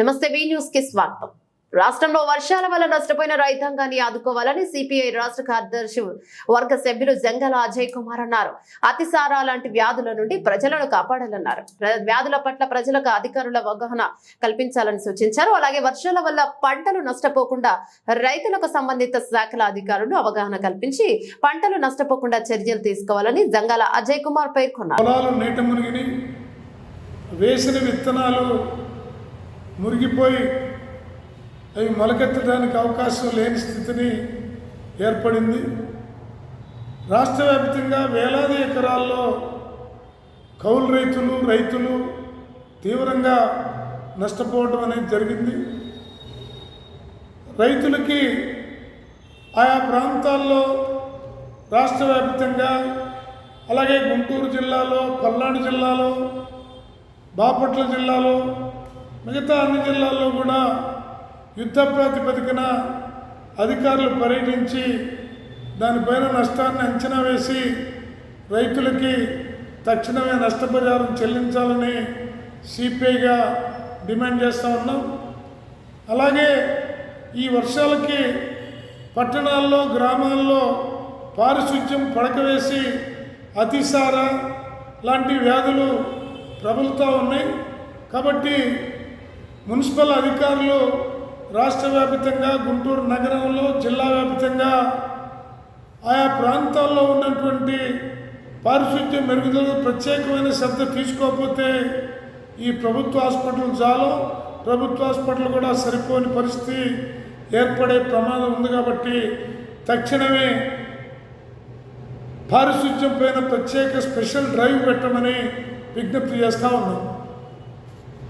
నమస్తే వి న్యూస్కి స్వాగతం. రాష్ట్రంలో వర్షాల వల్ల నష్టపోయిన రైతాంగాన్ని ఆదుకోవాలని సిపిఐ రాష్ట్ర కార్యదర్శి వర్గ సభ్యులు జంగల అజయ్ కుమార్ అన్నారు. అతిసార లాంటి వ్యాధుల నుండి ప్రజలను కాపాడాలన్నారు. వ్యాధుల పట్ల ప్రజలకు అధికారుల అవగాహన కల్పించాలని సూచించారు. అలాగే వర్షాల వల్ల పంటలు నష్టపోకుండా రైతులకు సంబంధిత శాఖల అధికారులు అవగాహన కల్పించి పంటలు నష్టపోకుండా చర్యలు తీసుకోవాలని జంగాల అజయ్ కుమార్ పేర్కొన్నారు. వేసిన విత్తనాలు మురిగిపోయి అవి మొలకెత్తడానికి అవకాశం లేని స్థితిని ఏర్పడింది. రాష్ట్ర వ్యాప్తంగా వేలాది ఎకరాల్లో కౌలు రైతులు రైతులు తీవ్రంగా నష్టపోవడం అనేది జరిగింది. రైతులకి ఆయా ప్రాంతాల్లో రాష్ట్ర వ్యాప్తంగా అలాగే గుంటూరు జిల్లాలో పల్నాడు జిల్లాలో బాపట్ల జిల్లాలో మిగతా అన్ని జిల్లాల్లో కూడా యుద్ధ ప్రాతిపదికన అధికారులు పర్యటించి దానిపైన నష్టాన్ని అంచనా వేసి రైతులకి తక్షణమే నష్టపరిహారం చెల్లించాలని సిపిఐగా డిమాండ్ చేస్తూ ఉన్నాం. అలాగే ఈ వర్షాలకి పట్టణాల్లో గ్రామాల్లో పారిశుద్ధ్యం పడకవేసి అతిసార లాంటి వ్యాధులు ప్రబలుతూ ఉన్నాయి. కాబట్టి మున్సిపల్ అధికారులు రాష్ట్ర వ్యాప్తంగా గుంటూరు నగరంలో జిల్లా వ్యాప్తంగా ఆయా ప్రాంతాల్లో ఉన్నటువంటి పారిశుద్ధ్య మెరుగుదల ప్రత్యేకమైన శ్రద్ధ తీసుకోకపోతే ఈ ప్రభుత్వ హాస్పిటల్ చాలు. ప్రభుత్వ హాస్పిటల్ కూడా సరిపోని పరిస్థితి ఏర్పడే ప్రమాదం ఉంది కాబట్టి తక్షణమే పారిశుద్ధ్యం పైన ప్రత్యేక స్పెషల్ డ్రైవ్ పెట్టమని విజ్ఞప్తి చేస్తూ ఉన్నాం.